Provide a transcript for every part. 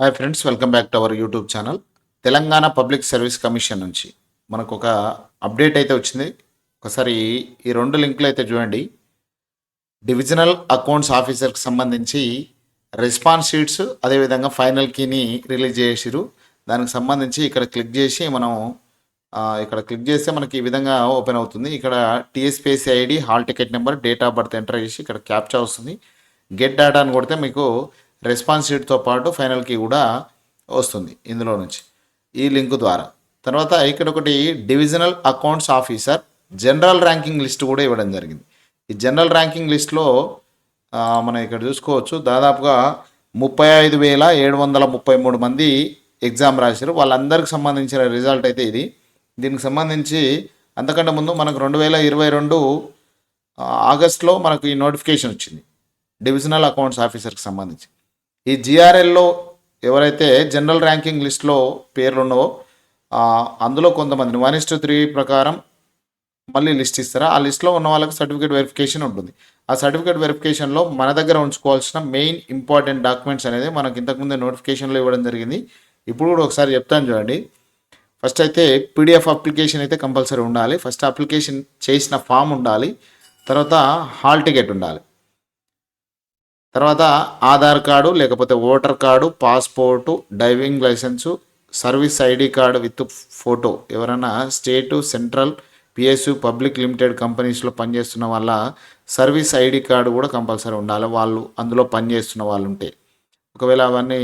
Hi friends welcome back to our YouTube channel Telangana public service commission నుంచి. మనకు ఒక update అయితే వచ్చింది. ఒకసారి ఈ రెండు లింకులు అయితే చూడండి. డివిజనల్ అకౌంట్స్ ఆఫీసర్కి సంబంధించి రెస్పాన్స్ షీట్స్ అదేవిధంగా ఫైనల్ కీని రిలీజ్ చేసిరు దానికి సంబంధించి ఇక్కడ క్లిక్ చేసి మనం ఇక్కడ క్లిక్ చేస్తే మనకి ఈ విధంగా ఓపెన్ అవుతుంది. ఇక్కడ TSPSC ID hall ticket number date of birth enter చేసి ఇక్కడ క్యాప్చా వస్తుంది. గెట్ డేటా అని కొడితే మీకు రెస్పాన్స్ షీట్తో పాటు ఫైనల్ కీ కూడా వస్తుంది ఇందులో నుంచి ఈ లింక్ ద్వారా. తర్వాత ఇక్కడ ఒకటి divisional accounts officer general ranking list కూడా ఇవ్వడం జరిగింది. ఈ జనరల్ ర్యాంకింగ్ లిస్ట్లో మనం ఇక్కడ చూసుకోవచ్చు దాదాపుగా ముప్పై ఐదు వేల ఏడు వందల ముప్పై మూడు మంది ఎగ్జామ్ రాశారు. వాళ్ళందరికి సంబంధించిన రిజల్ట్ అయితే ఇది. దీనికి సంబంధించి అంతకంటే ముందు మనకు రెండు వేల ఇరవై రెండు ఆగస్ట్లో మనకు ఈ నోటిఫికేషన్ వచ్చింది. డివిజనల్ అకౌంట్స్ ఆఫీసర్కి సంబంధించి. ఈ జిఆర్ఎల్లో ఎవరైతే జనరల్ ర్యాంకింగ్ లిస్ట్లో పేర్లున్నవో అందులో కొంతమంది వన్ ఇస్ టు త్రీ ప్రకారం మళ్ళీ లిస్ట్ ఇస్తారా? ఆ లిస్ట్లో ఉన్న వాళ్ళకి సర్టిఫికేట్ వెరిఫికేషన్ ఉంటుంది. ఆ సర్టిఫికేట్ వెరిఫికేషన్లో మన దగ్గర ఉంచుకోవాల్సిన మెయిన్ ఇంపార్టెంట్ డాక్యుమెంట్స్ అనేది మనకు ఇంతకుముందు నోటిఫికేషన్లో ఇవ్వడం జరిగింది. ఇప్పుడు కూడా ఒకసారి చెప్తాను చూడండి. ఫస్ట్ అయితే పీడిఎఫ్ అప్లికేషన్ అయితే కంపల్సరీ ఉండాలి. ఫస్ట్ అప్లికేషన్ చేసిన ఫామ్ ఉండాలి. తర్వాత హాల్ టికెట్ ఉండాలి. తర్వాత ఆధార్ కార్డు లేకపోతే voter card passport driving licence service ID card with photo. ఎవరైనా state central PSU public limited కంపెనీస్లో పనిచేస్తున్న వాళ్ళ సర్వీస్ ఐడి కార్డు కూడా కంపల్సరీ ఉండాలి. వాళ్ళు అందులో పనిచేస్తున్న వాళ్ళు ఉంటే ఒకవేళ అవన్నీ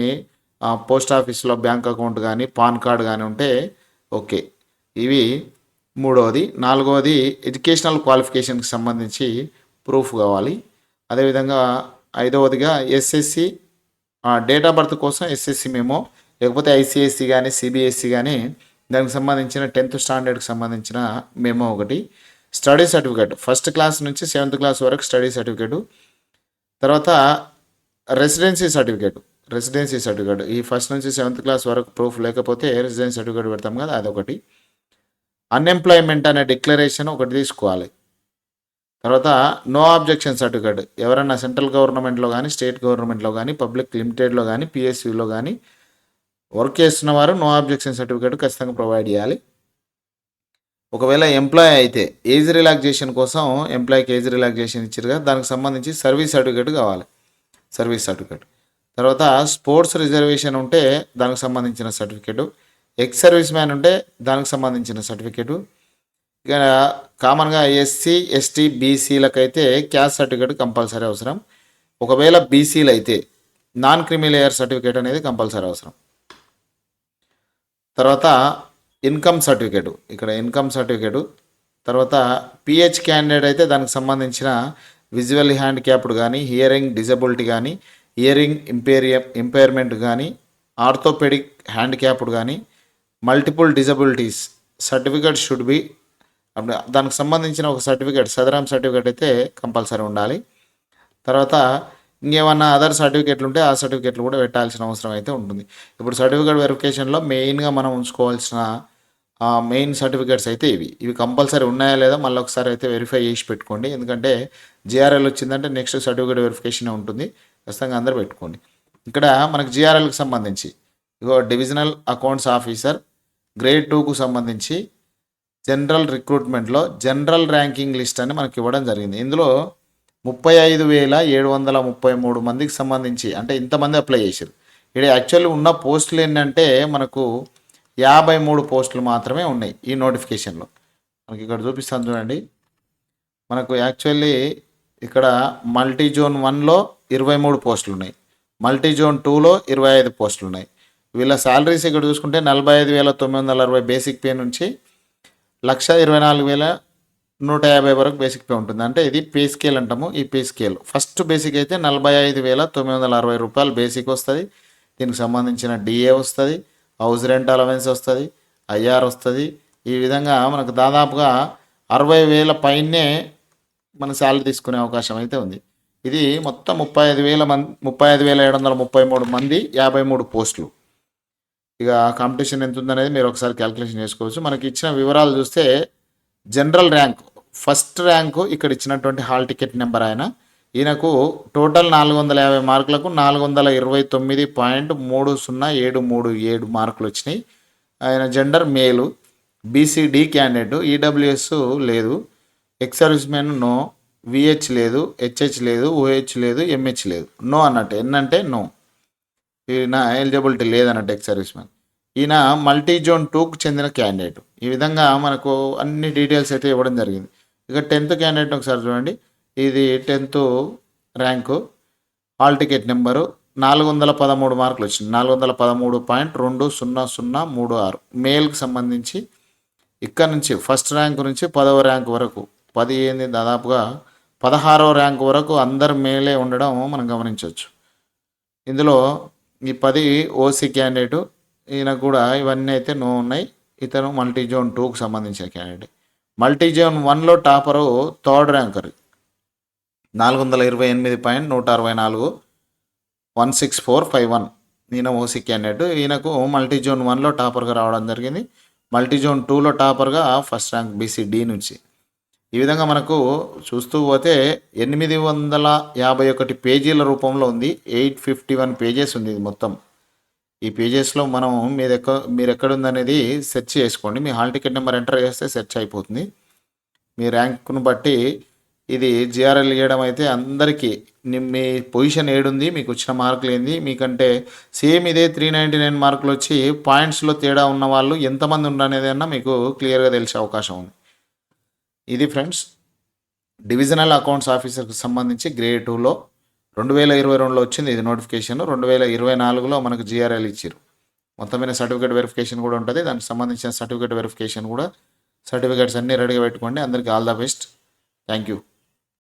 పోస్ట్ ఆఫీస్లో బ్యాంక్ అకౌంట్ కానీ పాన్ కార్డు కానీ ఉంటే ఓకే. ఇవి మూడవది. నాలుగవది ఎడ్యుకేషనల్ క్వాలిఫికేషన్కి సంబంధించి ప్రూఫ్ కావాలి. అదేవిధంగా ఐదవదిగా ఎస్ఎస్సి డేట్ ఆఫ్ బర్త్ కోసం ఎస్ఎస్సి మేము లేకపోతే ఐసిఎస్సి కానీ సిబిఎస్సి కానీ దానికి సంబంధించిన టెన్త్ స్టాండర్డ్కి సంబంధించిన మేము ఒకటి. స్టడీ సర్టిఫికేట్ ఫస్ట్ క్లాస్ నుంచి సెవెంత్ క్లాస్ వరకు స్టడీ సర్టిఫికేటు. తర్వాత రెసిడెన్సీ సర్టిఫికేట్ రెసిడెన్సీ సర్టిఫికేట్. ఈ ఫస్ట్ నుంచి సెవెంత్ క్లాస్ వరకు ప్రూఫ్ లేకపోతే రెసిడెన్సీ సర్టిఫికేట్ పెడతాం కదా అదొకటి. అన్ఎంప్లాయ్మెంట్ అనే డిక్లరేషన్ ఒకటి తీసుకోవాలి. తర్వాత నో ఆబ్జెక్షన్ సర్టిఫికేట్ ఎవరైనా సెంట్రల్ గవర్నమెంట్లో కానీ స్టేట్ గవర్నమెంట్లో కానీ పబ్లిక్ లిమిటెడ్లో కానీ పిఎస్యూలో కానీ వర్క్ చేస్తున్న వారు నో ఆబ్జెక్షన్ సర్టిఫికేట్ ఖచ్చితంగా ప్రొవైడ్ చేయాలి. ఒకవేళ ఎంప్లాయ్ అయితే ఏజ్ రిలాక్సేషన్ కోసం ఎంప్లాయ్కి ఏజ్ రిలాక్సేషన్ ఇచ్చారు కదా దానికి సంబంధించి సర్వీస్ సర్టిఫికేట్ కావాలి. సర్వీస్ సర్టిఫికేట్ తర్వాత స్పోర్ట్స్ రిజర్వేషన్ ఉంటే దానికి సంబంధించిన సర్టిఫికేటు ఎక్స్ సర్వీస్ మ్యాన్ ఉంటే దానికి సంబంధించిన సర్టిఫికేటు ఇక కామన్గా ఎస్సీ ఎస్టీ బీసీలకైతే క్యాస్ట్ సర్టిఫికేట్ కంపల్సరీ అవసరం. ఒకవేళ బీసీలు అయితే నాన్ క్రిమిలేయర్ సర్టిఫికేట్ అనేది కంపల్సరీ అవసరం. తర్వాత ఇన్కమ్ సర్టిఫికేటు ఇక్కడ ఇన్కమ్ సర్టిఫికేటు. తర్వాత పిహెచ్ క్యాండిడేట్ అయితే దానికి సంబంధించిన విజువల్ హ్యాండిక్యాప్డ్ కానీ హియరింగ్ డిజబిలిటీ కానీ హియరింగ్ ఇంపేరియం ఇంపైర్మెంట్ కానీ ఆర్థోపెడిక్ హ్యాండిక్యాప్డ్ కానీ multiple disabilities certificate should be అప్పుడు దానికి సంబంధించిన ఒక సర్టిఫికేట్ సదరం సర్టిఫికేట్ అయితే కంపల్సరీ ఉండాలి. తర్వాత ఇంకేమన్నా అదర్ సర్టిఫికేట్లు ఉంటే ఆ సర్టిఫికేట్లు కూడా పెట్టాల్సిన అవసరం అయితే ఉంటుంది. ఇప్పుడు సర్టిఫికేట్ వెరిఫికేషన్లో మెయిన్గా మనం ఉంచుకోవాల్సిన మెయిన్ సర్టిఫికేట్స్ అయితే ఇవి. ఇవి కంపల్సరీ ఉన్నాయా లేదా మళ్ళీ ఒకసారి అయితే వెరిఫై చేసి పెట్టుకోండి. ఎందుకంటే జిఆర్ఎల్ వచ్చిందంటే నెక్స్ట్ సర్టిఫికేట్ వెరిఫికేషన్ ఉంటుంది. ఖచ్చితంగా అందరూ పెట్టుకోండి. ఇక్కడ మనకు జిఆర్ఎల్కి సంబంధించి ఇగో డివిజనల్ అకౌంట్స్ ఆఫీసర్ గ్రేడ్ టూకు సంబంధించి జనరల్ రిక్రూట్మెంట్లో జనరల్ ర్యాంకింగ్ లిస్ట్ అని మనకి ఇవ్వడం జరిగింది. ఇందులో ముప్పై ఐదు వేల ఏడు వందల ముప్పై మూడు మందికి సంబంధించి అంటే ఇంతమంది అప్లై చేశారు. ఇక్కడ యాక్చువల్లీ ఉన్న పోస్టులు ఏంటంటే మనకు యాభై మూడు పోస్టులు మాత్రమే ఉన్నాయి ఈ నోటిఫికేషన్లో. మనకి ఇక్కడ చూపిస్తాను చూడండి. మనకు యాక్చువల్లీ ఇక్కడ మల్టీ జోన్ వన్లో ఇరవై మూడు పోస్టులు ఉన్నాయి. మల్టీ జోన్ టూలో ఇరవై ఐదు పోస్టులు ఉన్నాయి. వీళ్ళ శాలరీస్ ఇక్కడ చూసుకుంటే నలభై ఐదు వేల తొమ్మిది వందల అరవై బేసిక్ పే నుంచి లక్ష ఇరవై నాలుగు వేల నూట యాభై వరకు బేసిక్ పే ఉంటుంది. అంటే ఇది పే స్కేల్ అంటాము. ఈ పే స్కేల్ ఫస్ట్ బేసిక్ అయితే నలభై ఐదు వేల తొమ్మిది వందల అరవై రూపాయలు బేసిక్ వస్తుంది. దీనికి సంబంధించిన డిఏ వస్తుంది. హౌస్ రెంట్ అలవెన్స్ వస్తుంది. ఐఆర్ వస్తుంది. ఈ విధంగా మనకు దాదాపుగా అరవై వేల పైనే మన శాలరీ తీసుకునే అవకాశం అయితే ఉంది. ఇది మొత్తం ముప్పై ఐదు వేల మంది ముప్పై ఐదు వేల ఏడు వందల ముప్పై మూడు మంది యాభై మూడు పోస్టులు. ఇక కాంపిటీషన్ ఎంత ఉందనేది మీరు ఒకసారి క్యాల్కులేషన్ చేసుకోవచ్చు. మనకి ఇచ్చిన వివరాలు చూస్తే జనరల్ ర్యాంక్ ఫస్ట్ ర్యాంకు ఇక్కడ ఇచ్చినటువంటి హాల్ టికెట్ నెంబర్ ఆయన. ఈయనకు టోటల్ నాలుగు వందల యాభై మార్కులకు నాలుగు వందల ఇరవై తొమ్మిది పాయింట్ మూడు సున్నా ఏడు మూడు ఏడు మార్కులు వచ్చినాయి. ఆయన gender male BCD candidate EWS లేదు. ఎక్స్ సర్వీస్ నో విహెచ్ లేదు హెచ్హెచ్ లేదు ఓహెచ్ లేదు ఎంహెచ్ లేదు. నో అన్నట్టు. ఎన్నంటే నో ఈయన ఎలిజిబిలిటీ లేదన్నట్టు ఎక్స్ సర్వీస్ మ్యాన్ ఈయన మల్టీ జోన్ టూకు చెందిన క్యాండిడేట్ ఈ విధంగా మనకు అన్ని డీటెయిల్స్ అయితే ఇవ్వడం జరిగింది. ఇక టెన్త్ క్యాండిడేట్ ఒకసారి చూడండి. ఇది tenth rank hall ticket number నాలుగు వందల పదమూడు మార్కులు వచ్చింది. నాలుగు వందల పదమూడు పాయింట్ రెండు సున్నా సున్నా మూడు ఆరు. మేల్కి సంబంధించి ఇక్కడ నుంచి ఫస్ట్ ర్యాంక్ నుంచి పదవ ర్యాంక్ వరకు పది ఏంది దాదాపుగా పదహారవ ర్యాంక్ వరకు అందరు మేలే ఉండడం మనం గమనించవచ్చు. ఇందులో ఈ పది ఓసీ క్యాండిడేటు ఈయన కూడా ఇవన్నీ అయితే నో ఉన్నాయి. ఇతను మల్టీ జోన్ టూకు సంబంధించిన క్యాండిడేట్ మల్టీ జోన్ వన్లో టాపరు థర్డ్ ర్యాంకర్ నాలుగు వందల ఇరవై ఎనిమిది పాయింట్ నూట అరవై నాలుగు. One six four five one ఈయన ఓసీ క్యాండిడేట్ ఈయనకు మల్టీ జోన్ వన్లో టాపర్గా రావడం జరిగింది. మల్టీ జోన్ టూలో టాపర్గా ఫస్ట్ ర్యాంక్ బీసీ డి నుంచి. ఈ విధంగా మనకు చూస్తూ పోతే ఎనిమిది వందల యాభై ఒకటి పేజీల రూపంలో ఉంది. ఎయిట్ ఫిఫ్టీ వన్ పేజెస్ ఉంది ఇది మొత్తం. ఈ పేజెస్లో మనం మీరు ఎక్క మీరు ఎక్కడుందనేది సెర్చ్ చేసుకోండి. మీ హాల్ టికెట్ నెంబర్ ఎంటర్ చేస్తే సెర్చ్ అయిపోతుంది. మీ ర్యాంక్ను బట్టి ఇది జిఆర్ఎల్ ఇవ్వడం అయితే అందరికీ మీ పొజిషన్ ఏడుంది మీకు వచ్చిన మార్కులు ఏంది మీకంటే సేమ్ ఇదే త్రీ నైంటీ నైన్ మార్కులు వచ్చి పాయింట్స్లో తేడా ఉన్న వాళ్ళు ఎంతమంది ఉండనేదన్నా మీకు క్లియర్గా తెలిసే అవకాశం ఉంది. ఇది ఫ్రెండ్స్ డివిజనల్ అకౌంట్స్ ఆఫీసర్కి సంబంధించి గ్రేడ్ టూలో రెండు వేల ఇరవై రెండులో వచ్చింది ఇది నోటిఫికేషన్. రెండు వేల ఇరవై నాలుగులో మనకు జిఆర్ఎల్ ఇచ్చారు మొత్తమైన సర్టిఫికేట్ వెరిఫికేషన్ కూడా ఉంటుంది. దానికి సంబంధించిన సర్టిఫికేట్ వెరిఫికేషన్ కూడా సర్టిఫికేట్స్ అన్నీ రెడీగా పెట్టుకోండి. అందరికీ all the best. Thank you.